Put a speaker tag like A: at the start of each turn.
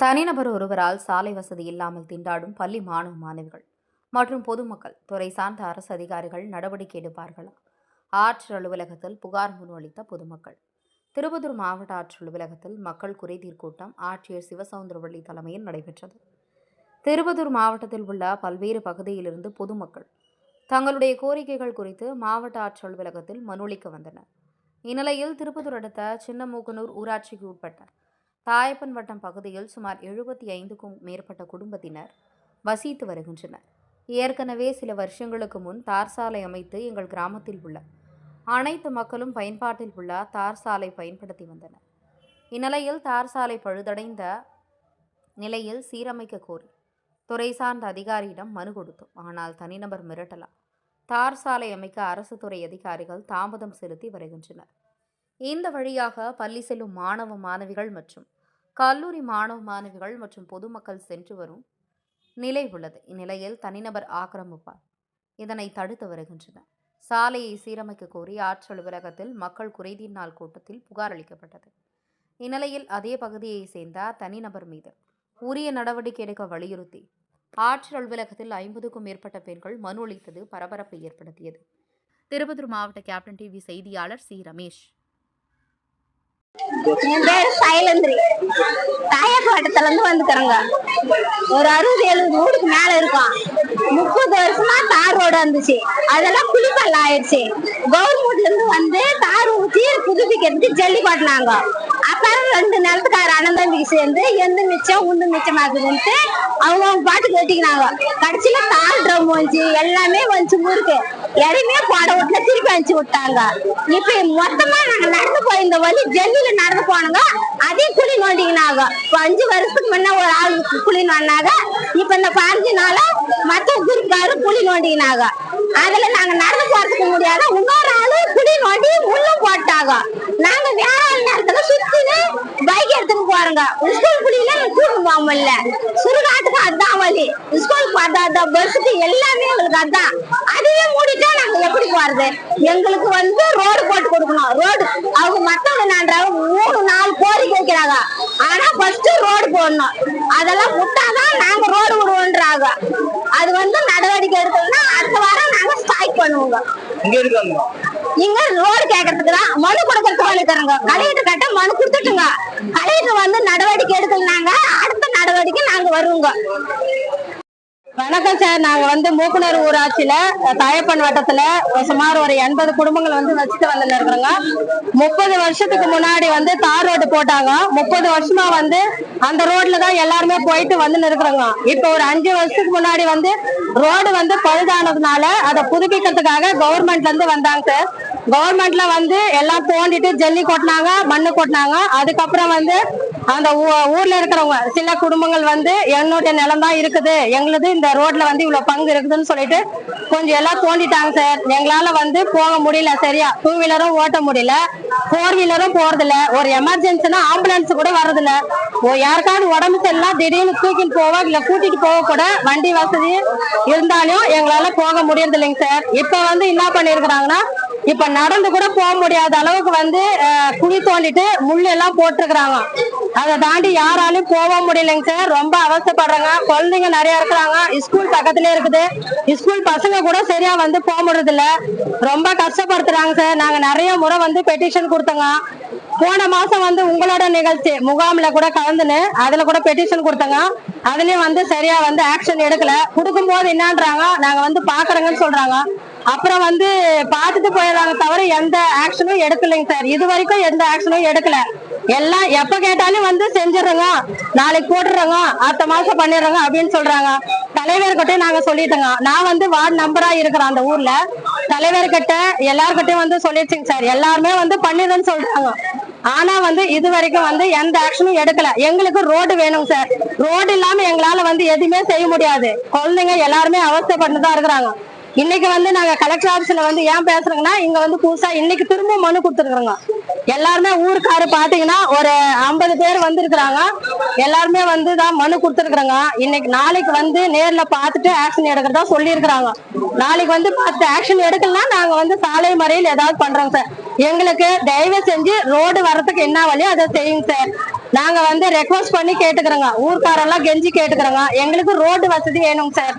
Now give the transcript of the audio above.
A: தனிநபர் ஒருவரால் சாலை வசதி இல்லாமல் திண்டாடும் பள்ளி மாணவ மாணவிகள் மற்றும் பொதுமக்கள். துறை சார்ந்த அரசு அதிகாரிகள் நடவடிக்கை எடுப்பார்களா? ஆட்சியர் அலுவலகத்தில் புகார் முன்வளித்த பொதுமக்கள். திருப்பத்தூர் மாவட்ட ஆட்சியர் அலுவலகத்தில் மக்கள் குறைதீர் கூட்டம் ஆட்சியர் சிவசவுந்தரவள்ளி தலைமையில் நடைபெற்றது. திருப்பத்தூர் மாவட்டத்தில் உள்ள பல்வேறு பகுதியிலிருந்து பொதுமக்கள் தங்களுடைய கோரிக்கைகள் குறித்து மாவட்ட ஆட்சியர் அலுவலகத்தில் மனுளிக்க வந்தனர். இந்நிலையில் திருப்பத்தூர் அடுத்த சின்னமூக்கனூர் ஊராட்சிக்கு உட்பட்ட தாயப்பன் வட்டம் பகுதியில் சுமார் எழுபத்தி ஐந்துக்கும் மேற்பட்ட குடும்பத்தினர் வசித்து வருகின்றனர். ஏற்கனவே சில வருஷங்களுக்கு முன் தார் சாலை அமைத்து எங்கள் கிராமத்தில் உள்ள அனைத்து மக்களும் பயன்பாட்டில் உள்ள தார் சாலை பயன்படுத்தி வந்தனர். இந்நிலையில் தார் சாலை பழுதடைந்த நிலையில் சீரமைக்க கோரி துறை சார்ந்த அதிகாரியிடம் மனு கொடுத்தோம். ஆனால் தனிநபர் மிரட்டலா தார் சாலை அமைக்க அரசு துறை அதிகாரிகள் தாமதம் செலுத்தி வருகின்றனர். இந்த வழியாக பள்ளி செல்லும் மாணவ மாணவிகள் மற்றும் கல்லூரி மாணவ மாணவிகள் மற்றும் பொதுமக்கள் சென்று வரும் நிலை உள்ளது. இந்நிலையில் தனிநபர் ஆக்கிரமிப்பார். இதனை தடுத்து வருகின்றனர். சாலையை சீரமைக்க கோரி ஆட்சி அலுவலகத்தில் மக்கள் குறைதீர் நாள் கூட்டத்தில் புகார் அளிக்கப்பட்டது. இந்நிலையில் அதே பகுதியை சேர்ந்த தனிநபர் மீது உரிய நடவடிக்கை எடுக்க வலியுறுத்தி ஆட்சியர் அலுவலகத்தில் ஐம்பதுக்கும் மேற்பட்ட பெண்கள் மனு அளித்தது பரபரப்பை ஏற்படுத்தியது. திருப்பத்தூர் மாவட்ட கேப்டன் டிவி செய்தியாளர் சி. ரமேஷ்.
B: என் பேர் சைலந்திரி. தாயப்பாட்டத்துல இருந்து வந்துக்கிறோங்க. ஒரு அறுபது எழுபது ஊருக்கு மேல இருக்கும். முப்பது வருஷமா தார் ரோடு வந்துச்சு. அதெல்லாம் குளிக்கல் ஆயிடுச்சு. கவர்மெண்ட்ல இருந்து வந்து தார் ஊற்றி புதுப்பிக்கிறதுக்கு ஜல்லி கொட்டினாங்க. அப்புறம் ரெண்டு நிலத்துக்கார அனந்தம்பிக்கு சேர்ந்து எந்த மிச்சம் உந்து மிச்சமாக்குதுன்ட்டு அவங்க அவங்க பாட்டுக்கு கட்டிக்கினாங்க கடைசியில தார் ட்ரம் வந்துச்சு. எல்லாமே வந்துச்சு ஊருக்கு. எதையுமே போட விட்டுல திருப்பி அனுப்பிச்சு விட்டாங்க. இப்ப மொத்தமா நாங்க நடந்து போய் இந்த வழி ஜல்லியில நடந்து போனோங்க. அதையும் குழி நோண்டிங்கனாங்க இப்ப அஞ்சு வருஷத்துக்கு முன்ன ஒரு ஆள் குழி நோண்டாங்க இப்ப இந்த பதினஞ்சு நாள மத்த குரூப்காரு குழி நோண்டிங்கனாங்க அதுல நாங்க நடந்து போறதுக்கு முடியாத இன்னொரு ஆளு குழி நோண்டி முள்ளும் போட்டாங்க. நாங்க போறோங்க ஸ்கூல் குடியில கூட்டு போக முடியல சுடுகாட்டுக்கு அதான் வழி. ஸ்கூல் பார்த்தா பஸ்ஸுக்கு எல்லாமே எங்களுக்கு அதான். அதையே மூடிட்டா நாங்க எப்படி போறது? எங்களுக்கு வந்து ரோடு போட்டு கொடுக்கணும். ரோடு அவங்க மத்தவங்க நான்றாங்க மூணு நாலு கோரிக்கை வைக்கிறாங்க. ஆனா ஃபர்ஸ்ட் ரோடு போடணும். அதெல்லாம் விட்டாதான் நாங்க ரோடு விடுவோன்றாங்க அது வந்து நடவடிக்கை எடுக்கணும்னா அடுத்த வாரம் பண்ணுவோங்க.
C: இங்க இருக்காங்க.
B: இங்க கேக்குறதுக்கு தான் மனு கொடுக்கறதுக்கு வந்துக்கிறோங்க கலெக்டர் கிட்ட மனு கொடுத்துட்டுங்க. கலெக்டர் வந்து நடவடிக்கை எடுக்கலனாங்க. அடுத்த நடவடிக்கை நாங்க வருவோங்க. வணக்கம் சார். நாங்க வந்து மூக்குனர் ஊராட்சியில தாயப்பன் வட்டத்துல சுமார் ஒரு எண்பது குடும்பங்கள் வந்து வச்சுட்டு வந்து இருக்கிறோங்க. முப்பது வருஷத்துக்கு முன்னாடி வந்து தார் ரோடு போட்டாங்க. முப்பது வருஷமா வந்து அந்த ரோட்ல தான் எல்லாருமே போயிட்டு வந்து இருக்கிறோங்க இப்ப ஒரு அஞ்சு வருஷத்துக்கு முன்னாடி வந்து ரோடு வந்து பழுதானதுனால அதை புதுப்பிக்கிறதுக்காக கவர்மெண்ட்ல இருந்து வந்தாங்க சார். கவர்மெண்ட்ல வந்து எல்லாம் தோண்டிட்டு ஜல்லி கொட்டினாங்க மண்ணு கொட்டினாங்க. அதுக்கப்புறம் வந்து அந்த ஊ- ஊர்ல இருக்கிறவங்க சில குடும்பங்கள் வந்து என்னுடைய நிலம் தான் இருக்குது. எங்களுது இந்த ரோட்ல வந்து இவ்வளவு பங்கு இருக்குதுன்னு சொல்லிட்டு கொஞ்சம் எல்லாம் தோண்டிட்டாங்க சார். எங்களால வந்து போக முடியல சரியா. டூ வீலரும் ஓட்ட முடியல. ஃபோர் வீலரும் போறது இல்ல. ஒரு எமர்ஜென்சினா ஆம்புலன்ஸ் கூட வர்றது இல்ல. ஓ யாருக்காவது உடம்பு சரியில்லை திடீர்னு தூக்கிட்டு போக இல்ல கூட்டிட்டு போக கூட வண்டி வசதி இருந்தாலும் எங்களால போக முடியறது இல்லைங்க சார். இப்ப வந்து என்ன பண்ணிருக்கிறாங்கன்னா இப்ப நடந்து கூட போக முடியாத அளவுக்கு வந்து குழி தோண்டிட்டு முள் எல்லாம் போட்டிருக்கிறாங்க. அதை தாண்டி யாராலையும் போக முடியலைங்க சார். ரொம்ப அவசப்படுறாங்க. குழந்தைங்க நிறைய இருக்கிறாங்க. ஸ்கூல் பக்கத்துல இருக்குது. ஸ்கூல் பசங்க கூட சரியா வந்து போக முடியறது இல்ல ரொம்ப கஷ்டப்படுத்துறாங்க சார். நாங்க நிறைய முறை வந்து பெட்டிஷன் கொடுத்தோங்க. போன மாசம் வந்து உங்களோட நிகழ்ச்சி முகாம்ல கூட கலந்துன்னு அதுல கூட பெட்டிஷன் கொடுத்தங்க. அதுலயும் வந்து சரியா வந்து ஆக்ஷன் எடுக்கல. கொடுக்கும் போது என்னன்றாங்க? நாங்க வந்து பாக்குறோங்கன்னு சொல்றாங்க. அப்புறம் வந்து பார்த்துட்டு போயிடறாங்க தவிர எந்த ஆக்ஷனும் எடுக்கலைங்க சார். இது வரைக்கும் எந்த ஆக்ஷனும் எடுக்கல. எல்லாம் எப்ப கேட்டாலும் வந்து செஞ்சிடுறோங்க. நாளைக்கு போட்டுறோங்க. அடுத்த மாசம் பண்ணிடுறோங்க அப்படின்னு சொல்றாங்க. தலைவர்கிட்ட நாங்க சொல்லிட்டோங்க. நான் வந்து வார்டு நம்பரா இருக்கிறேன் அந்த ஊர்ல. தலைவர்கிட்ட எல்லார்கிட்டயும் வந்து சொல்லிடுச்சுங்க சார். எல்லாருமே வந்து பண்ணிடுறேன்னு சொல்றாங்க. ஆனா வந்து இது வரைக்கும் வந்து எந்த ஆக்ஷனும் எடுக்கல. எங்களுக்கு ரோடு வேணும் சார். ரோடு இல்லாம எங்களால வந்து எதுவுமே செய்ய முடியாது. குழந்தைங்க எல்லாருமே அவஸ்தைப்பட்டு தான் இருக்கிறாங்க. இன்னைக்கு வந்து நாங்க கலெக்டர் ஆபீஸ்ல வந்து ஏன் பேசுறோங்கன்னா இங்க வந்து புதுசா இன்னைக்கு திரும்ப மனு கொடுத்துருக்குறோங்க. எல்லாருமே ஊருக்காரு பாத்தீங்கன்னா ஒரு ஐம்பது பேர் வந்திருக்கிறாங்க. எல்லாருமே வந்து தான் மனு கொடுத்துருக்குறோங்க. இன்னைக்கு நாளைக்கு வந்து நேர்ல பார்த்துட்டு ஆக்ஷன் எடுக்கிறதா சொல்லியிருக்கிறாங்க. நாளைக்கு வந்து பார்த்து ஆக்ஷன் எடுக்கலன்னா நாங்க வந்து சாலை மறியல் ஏதாவது பண்றோம் சார். எங்களுக்கு தயவு செஞ்சு ரோடு வர்றதுக்கு என்ன வழியோ அதை செய்யுங்க சார். நாங்க வந்து ரெக்வஸ்ட் பண்ணி கேட்டுக்கிறோங்க. ஊர்க்காரெல்லாம் கெஞ்சி கேட்டுக்கிறோங்க. எங்களுக்கு ரோடு வசதி வேணுங்க சார்.